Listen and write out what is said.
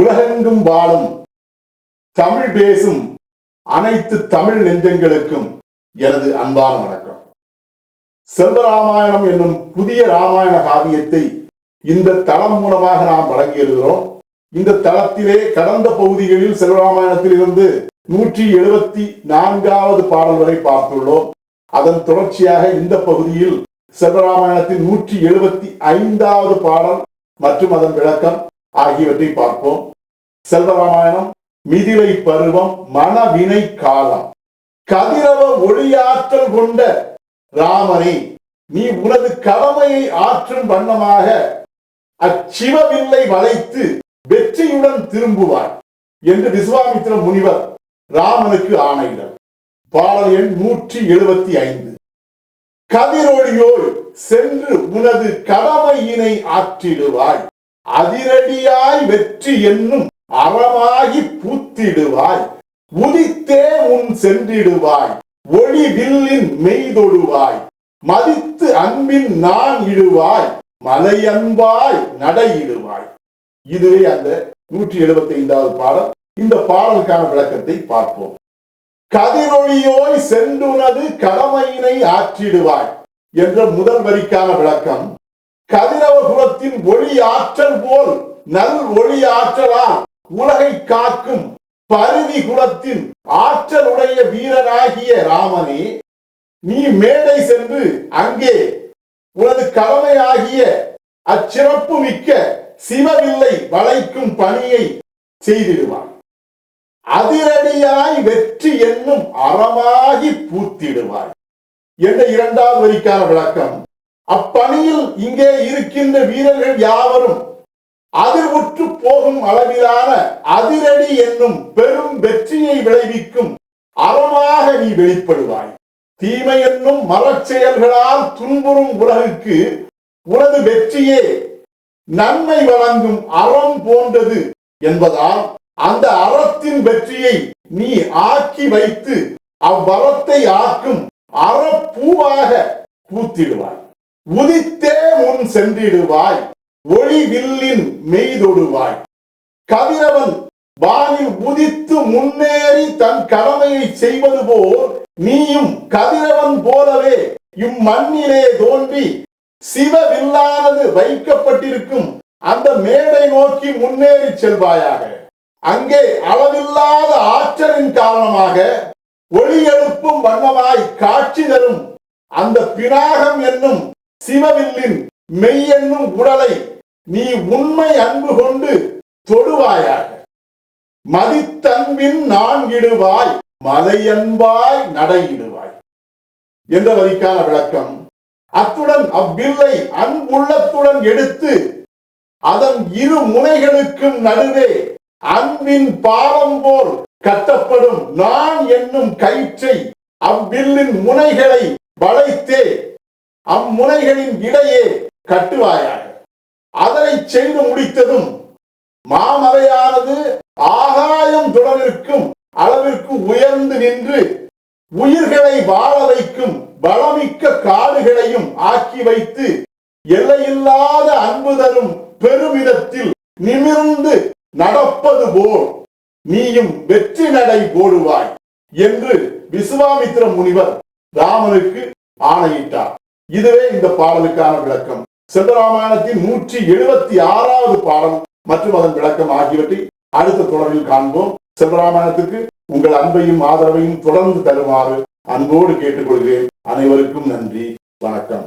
உலகெங்கும் வாழும் தமிழ் பேசும் அனைத்து தமிழ் நெஞ்சங்களுக்கும் எனது அன்பான வணக்கம். செல்வராமாயணம் என்னும் புதிய ராமாயண காவியத்தை இந்த தளம் மூலமாக நாம் வழங்கியிருக்கிறோம். இந்த தளத்திலே கடந்த பகுதிகளில் செல்வராமாயணத்தில் இருந்து நூற்றி எழுபத்தி நான்காவது பாடல் வரை பார்த்துள்ளோம். அதன் தொடர்ச்சியாக இந்த பகுதியில் செல்வராமாயணத்தின் நூற்றி எழுபத்தி ஐந்தாவது பாடல் மற்றும் அதன் விளக்கம் ஆகியவற்றை பார்ப்போம். செல்வராமாயணம் மிதிலை பருவம் மனவினை காலம். கதிரவ ஒளியாற்றல் கொண்ட ராமனை நீ உனது கடமையை ஆற்றும் வண்ணமாக அச்சிவவில்லை வளைத்து வெற்றியுடன் திரும்புவாய் என்று விஸ்வாமித்திர முனிவர் ராமனுக்கு ஆணையிடர் பாடல் எண் நூற்றி எழுபத்தி ஐந்து. கதிரொளியோள் சென்று உனது கடமையினை ஆற்றிடுவாய். அதிரடியாய் வெற்றி என்னும் அறமாகி பூத்திடுவாய். உதித்தே உன் சென்றிடுவாய். ஒளி வில்லின் மெய்தொடுவாய் மதித்து அன்பின் நான் இடுவாய். மலை அன்பாய் நடையிடுவாய். இதுவே அந்த நூற்றி எழுபத்தி ஐந்தாவது பாடல். இந்த பாடலுக்கான விளக்கத்தை பார்ப்போம். கதிரொளியோய் சென்றுனது கடமையினை ஆற்றிடுவாய் என்ற முதல் வரிக்கான விளக்கம் கதிரவகுலத்தின் ஒளி ஆற்றல் போல் நல் ஒளி ஆற்றலா உலகை காக்கும் பருதி குலத்தின் ஆற்றலுடைய வீரனாகிய ராமனே நீ மேடை சென்று அங்கே உனது கடமையாகிய அச்சிறப்பு மிக்க சிவவில்லை வளைக்கும் பணியை செய்திடுவான் அதிரடியாய் வெற்றி என்னும் அறமாகி பூத்திடுவாய். என்ற இரண்டாவது வரிக்கான விளக்கம்? அப்பணியில் இங்கே இருக்கின்ற வீரர்கள் யாவரும் அதிர்வுற்று போகும் அளவிலான அதிரடி என்னும் பெரும் வெற்றியை விளைவிக்கும் அறமாக நீ வெளிப்படுவாய். தீமை என்னும் மரச்செயல்களால் துன்புறும் உலகுக்கு உனது வெற்றியே நன்மை வழங்கும் அறம் போன்றது என்பதால் அந்த அறத்தின் வெற்றியை நீ ஆக்கி வைத்து அவ்வரத்தை ஆக்கும் அறப்பூவாக பூத்திடுவாய். உதித்தே முன் சென்றிடுவாய். ஒளி வில்லின் மெய்தொடுவாய். கதிரவன் வானில் உதித்து முன்னேறி தன் கடமையை செய்வது போல் நீயும் கதிரவன் போலவே இம்மண்ணிலே தோன்றி சிவவில்லானது வைக்கப்பட்டிருக்கும் அந்த மேடை நோக்கி முன்னேறி செல்வாயாக. அங்கே அளவில்லாத ஆற்றலின் காரணமாக ஒளி எழுப்பும் வண்ணமாய் காட்சி தரும் அந்த பினாகம் என்னும் சிவவில்லின் மெய் என்னும் உடலை நீ உண்மை அன்பு கொண்டு தொடுவாயாக. மதித்தன்பின் நான் இடுவாய் மலையன்பாய் நடையிடுவாய். என்ற வரிக்கான விளக்கம் அத்துடன் அவ்வில்லை அன்புள்ளத்துடன் எடுத்து அதன் இரு முனைகளுக்கும் நடுவே அன்பின் பாலம் போல் கட்டப்படும் நான் என்னும் கயிற்றை அவ்வில்லின் முனைகளை வளை அம்முனைகளின் இடையே கட்டுவாயாக. அதனை செய்து முடித்ததும் மாமலையானது ஆகாயம் தொடர்க்கும் அளவிற்கு உயர்ந்து நின்று உயிர்களை வாழ வைக்கும் பலமிக்க காடுகளையும் ஆக்கி வைத்து எல்லையில்லாத அன்பு தரும் பெருமிதத்தில் நிமிர்ந்து நடப்பது போல் நீயும் வெற்றி நடை போடுவாய் என்று விசுவாமித்திர முனிவர் ராமனுக்கு ஆணையிட்டார். இதுவே இந்த பாடலுக்கான விளக்கம். செல்வராமாயணத்தின் நூற்றி எழுபத்தி ஆறாவது பாடல் மற்றும் அதன் விளக்கம் ஆகியவற்றை அடுத்த தொடரில் காண்போம். செல்வராமாயணத்துக்கு உங்கள் அன்பையும் ஆதரவையும் தொடர்ந்து தருமாறு அன்போடு கேட்டுக்கொள்கிறேன். அனைவருக்கும் நன்றி. வணக்கம்.